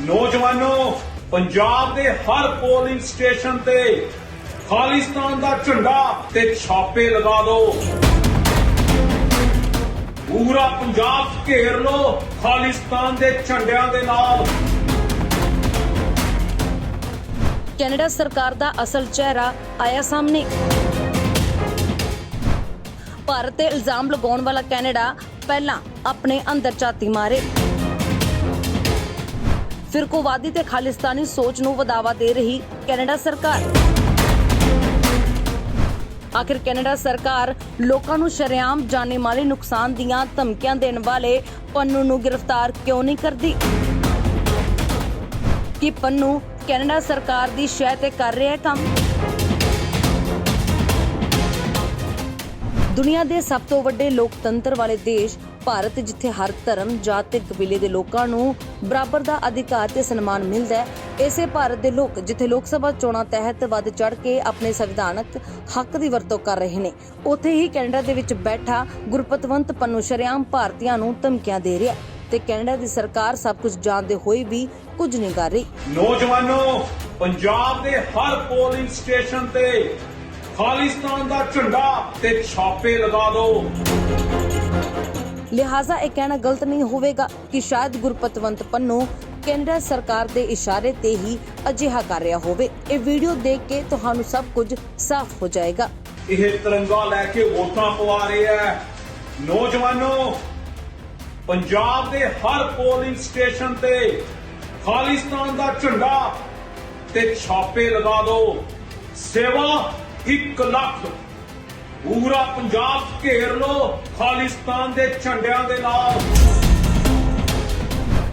ਨੌਜਵਾਨੋ, ਪੰਜਾਬ ਦੇ ਹਰ polling station ਤੇ ਖਾਲਿਸਤਾਨ ਦਾ ਝੰਡਾ ਤੇ ਛਾਪੇ ਲਗਾ ਦਿਓ। ਪੂਰਾ ਪੰਜਾਬ ਘੇਰ ਲਓ ਖਾਲਿਸਤਾਨ ਦੇ ਝੰਡਿਆਂ ਦੇ ਨਾਲ। ਕੈਨੇਡਾ ਸਰਕਾਰ ਦਾ ਅਸਲ ਚਿਹਰਾ ਆਇਆ ਸਾਹਮਣੇ। ਭਾਰਤ ਤੇ ਇਲਜ਼ਾਮ ਲਗਾਉਣ ਵਾਲਾ ਕੈਨੇਡਾ ਪਹਿਲਾਂ ਆਪਣੇ ਅੰਦਰ ਝਾਤੀ ਮਾਰੇ। ਫਿਰਕੋਵਾਦੀ ਤੇ ਖਾਲਿਸਤਾਨੀ ਸੋਚ ਨੂੰ ਵਧਾਵਾ ਦੇ ਰਹੀ ਕੈਨੇਡਾ ਸਰਕਾਰ। ਆਖਿਰ ਕੈਨੇਡਾ ਸਰਕਾਰ ਲੋਕਾਂ ਨੂੰ ਸ਼ਰੇਆਮ ਜਾਣੇ ਮਾਲੇ ਨੁਕਸਾਨ ਦੀਆਂ ਧਮਕੀਆਂ ਦੇਣ ਵਾਲੇ ਪੰਨੂ ਨੂੰ ਗ੍ਰਿਫਤਾਰ ਕਿਉਂ ਨਹੀਂ ਕਰਦੀ? ਕਿ ਪੰਨੂ ਕੈਨੇਡਾ ਸਰਕਾਰ ਦੀ ਸ਼ਹਿ ਤੇ ਕਰ ਰਿਹਾ ਹੈ ਕੰਮ? ਦੁਨੀਆ ਦੇ ਸਭ ਤੋਂ ਵੱਡੇ ਲੋਕਤੰਤਰ ਵਾਲੇ ਦੇਸ਼ ਭਾਰਤ ਜਿੱਥੇ ਹਰ ਧਰਮ, ਜਾਤ ਤੇ ਕਬੀਲੇ ਦੇ ਲੋਕਾਂ ਨੂੰ ਬਰਾਬਰ ਦਾ ਅਧਿਕਾਰ ਤੇ ਸਨਮਾਨ ਮਿਲਦਾ ਹੈ, ਇਸੇ ਭਾਰਤ ਦੇ ਲੋਕ ਜਿੱਥੇ ਲੋਕ ਸਭਾ ਚੋਣਾਂ ਤਹਿਤ ਵੱਧ ਚੜ ਕੇ ਆਪਣੇ ਸੰਵਿਧਾਨਕ ਹੱਕ ਦੀ ਵਰਤੋਂ ਕਰ ਰਹੇ ਨੇ, ਉੱਥੇ ਹੀ ਕੈਨੇਡਾ ਦੇ ਵਿੱਚ ਬੈਠਾ ਗੁਰਪਤਵੰਤ ਪੰਨੂ ਸ਼ਰੇਆਮ ਭਾਰਤੀਆਂ ਨੂੰ ਧਮਕੀਆਂ ਦੇ ਰਿਹਾ ਤੇ ਕੈਨੇਡਾ ਦੀ ਸਰਕਾਰ ਸਭ ਕੁਝ ਜਾਣਦੇ ਹੋਏ ਵੀ ਕੁਝ ਨਹੀਂ ਕਰ ਰਹੀ। ਨੌਜਵਾਨੋ, ਪੰਜਾਬ ਦੇ ਹਰ ਪੋਲਿੰਗ ਸਟੇਸ਼ਨ ਤੇ ਖਾਲਿਸਤਾਨ ਦਾ ਝੰਡਾ ਤੇ ਛਾਪੇ ਲਗਾ ਦਿਓ। ਲਿਹਾਜ਼ਾ ਇਹ ਕਹਿਣਾ ਗਲਤ ਨਹੀਂ ਹੋਵੇਗਾ ਕਿ ਸ਼ਾਇਦ ਗੁਰਪਤਵੰਤ ਪੰਨੂ ਕੈਨੇਡਾ ਸਰਕਾਰ ਦੇ ਇਸ਼ਾਰੇ ਤੇ ਹੀ ਅਜਿਹਾ ਕਰ ਰਿਹਾ ਹੋਵੇ। ਇਹ ਵੀਡੀਓ ਦੇਖ ਕੇ ਤੁਹਾਨੂੰ ਸਭ ਕੁਝ ਸਾਫ਼ ਹੋ ਜਾਏਗਾ। ਇਹ ਤਿਰੰਗਾ ਲੈ ਕੇ ਵੋਟਾਂ ਪਵਾ ਰਹੇ ਹੈ। ਨੌਜਵਾਨੋ, ਪੰਜਾਬ ਦੇ ਹਰ ਪੋਲਿੰਗ ਸਟੇਸ਼ਨ ਤੇ ਖਾਲਿਸਤਾਨ ਦਾ ਝੰਡਾ ਤੇ ਛਾਪੇ ਲਗਾ ਦਿਓ। ਸੇਵਾ 1 ਲੱਖ ਪੂਰਾ ਪੰਜਾਬ ਘੇਰ ਲਓ ਖਾਲਿਸਤਾਨ ਦੇ ਝੰਡਿਆਂ ਦੇ ਨਾਲ।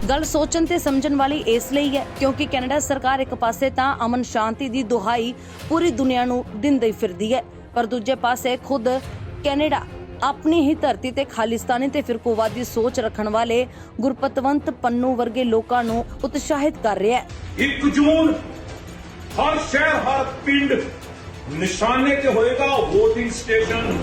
ਗੱਲ ਸੋਚਣ ਤੇ ਸਮਝਣ ਵਾਲੀ ਇਸ ਲਈ ਹੈ ਕਿਉਂਕਿ ਕੈਨੇਡਾ ਸਰਕਾਰ ਇੱਕ ਪਾਸੇ ਤਾਂ ਅਮਨ ਸ਼ਾਂਤੀ ਦੀ ਦੁਹਾਈ ਪੂਰੀ ਦੁਨੀਆ ਨੂੰ ਦਿੰਦੀ ਫਿਰਦੀ ਹੈ ਪਰ ਦੂਜੇ ਪਾਸੇ ਖੁਦ ਕੈਨੇਡਾ ਆਪਣੀ ਹੀ ਧਰਤੀ ਤੇ ਖਾਲਿਸਤਾਨੀ ਤੇ ਫਿਰਕੋਵਾਦੀ ਸੋਚ ਰੱਖਣ ਵਾਲੇ ਗੁਰਪਤਵੰਤ ਪੰਨੂ ਵਰਗੇ ਲੋਕਾਂ ਨੂੰ ਉਤਸ਼ਾਹਿਤ ਕਰ ਰਿਹਾ ਹੈ। 1 ਜੂਨ ਹਰ ਸ਼ਹਿਰ ਹਰ ਪਿੰਡ ਨਿਸ਼ਾਨੇ ਤੇ ਹੋਏਗਾ VOTING ਸਟੇਸ਼ਨ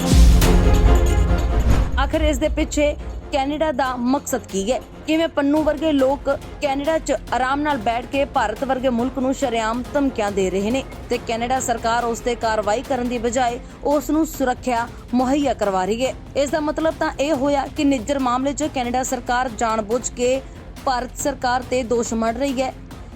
ਆਖਰ ਇਸ ਦੇ ਪਿੱਛੇ ਕੈਨੇਡਾ ਦਾ ਮਕਸਦ ਕੀ ਹੈ? ਕਿਵੇਂ ਪੰਨੂ ਵਰਗੇ ਲੋਕ ਕੈਨੇਡਾ 'ਚ ਆਰਾਮ ਨਾਲ ਬੈਠ ਕੇ ਭਾਰਤ ਵਰਗੇ ਮੁਲਕ ਨੂੰ ਸ਼ਰੇਆਮ ਧਮਕੀਆਂ ਦੇ ਰਹੇ ਨੇ ਤੇ ਕੈਨੇਡਾ ਸਰਕਾਰ ਉਸ ਤੇ ਕਾਰਵਾਈ ਕਰਨ ਦੀ ਬਜਾਏ ਉਸ ਨੂੰ ਸੁਰੱਖਿਆ ਮੁਹੱਈਆ ਕਰਵਾ ਰਹੀ ਹੈ। ਇਸ ਦਾ ਮਤਲਬ ਤਾਂ ਇਹ ਹੋਇਆ ਕਿ ਨਿੱਜਰ ਮਾਮਲੇ 'ਚ ਕੈਨੇਡਾ ਸਰਕਾਰ ਜਾਣਬੁੱਝ ਕੇ ਭਾਰਤ ਸਰਕਾਰ ਤੇ ਦੋਸ਼ ਮੜ ਰਹੀ ਹੈ।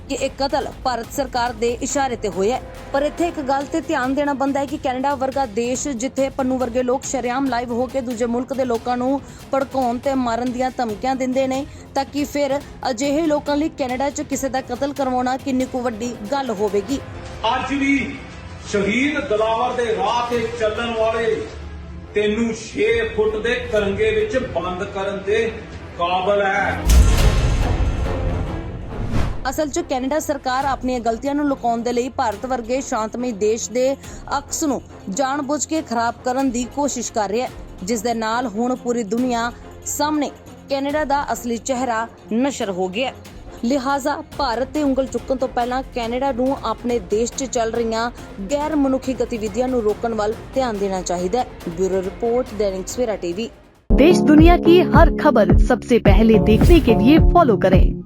ਕਿ ਇਹ ਕਤਲ ਭਾਰਤ ਸਰਕਾਰ ਦੇ ਇਸ਼ਾਰੇ ਤੇ ਹੋਇਆ ਹੈ। ਪਰ ਇੱਥੇ ਇੱਕ ਗੱਲ ਤੇ ਧਿਆਨ ਦੇਣਾ ਬੰਦਾ ਹੈ ਕਿ ਕੈਨੇਡਾ ਵਰਗਾ ਦੇਸ਼ ਜਿੱਥੇ ਪੰਨੂ ਵਰਗੇ ਲੋਕ ਸ਼ਰੇਆਮ ਲਾਈਵ ਹੋ ਕੇ ਦੂਜੇ ਮੁਲਕ ਦੇ ਲੋਕਾਂ ਨੂੰ ਭੜਕਾਉਣ ਤੇ ਮਾਰਨ ਦੀਆਂ ਧਮਕੀਆਂ ਦਿੰਦੇ ਨੇ, ਤਾਂ ਕਿ ਫਿਰ ਅਜਿਹੇ ਲੋਕਾਂ ਲਈ ਕੈਨੇਡਾ 'ਚ ਕਿਸੇ ਦਾ ਕਤਲ ਕਰਵਾਉਣਾ ਕਿੰਨੀ ਕੁ ਵੱਡੀ ਗੱਲ ਹੋਵੇਗੀ ਅੱਜ ਵੀ ਸ਼ਹੀਦ ਦਲਾਵਰ ਦੇ ਰਾਹ ਤੇ ਚੱਲਣ ਵਾਲੇ ਤੈਨੂੰ 6 ਫੁੱਟ ਦੇ ਕਰੰਗੇ ਵਿੱਚ ਬੰਦ ਕਰਨ ਦੇ ਕਾਬਲ ਹੈ ਅਸਲ 'ਚ ਕੈਨੇਡਾ ਸਰਕਾਰ ਆਪਣੀਆਂ ਗਲਤੀਆਂ ਨੂੰ ਲੁਕਾਉਣ ਦੇ ਲਈ ਭਾਰਤ ਵਰਗੇ ਸ਼ਾਂਤਮਈ ਦੇਸ਼ ਦੇ ਅਕਸ ਨੂੰ ਜਾਣਬੁੱਝ ਕੇ ਖਰਾਬ ਕਰਨ ਦੀ ਕੋਸ਼ਿਸ਼ ਕਰ ਰਿਹਾ ਹੈ ਜਿਸ ਦੇ ਨਾਲ ਹੁਣ ਪੂਰੀ ਦੁਨੀਆ ਸਾਹਮਣੇ ਕੈਨੇਡਾ ਦਾ ਅਸਲੀ ਚਿਹਰਾ ਨਸ਼ਰ ਹੋ ਗਿਆ ਹੈ। ਲਿਹਾਜ਼ਾ ਭਾਰਤ ਤੇ ਉਂਗਲ ਚੁੱਕਣ ਤੋਂ ਪਹਿਲਾਂ ਕੈਨੇਡਾ ਨੂੰ ਆਪਣੇ ਦੇਸ਼ 'ਚ ਚੱਲ ਰਹੀਆਂ ਗੈਰ ਮਨੁੱਖੀ ਗਤੀਵਿਧੀਆਂ ਨੂੰ ਰੋਕਣ ਵੱਲ ਧਿਆਨ ਦੇਣਾ ਚਾਹੀਦਾ ਹੈ ਬਿਊਰੋ ਰਿਪੋਰਟ दैनिक सवेरा टीवी देश दुनिया की हर खबर सबसे पहले देखने के लिए फॉलो करें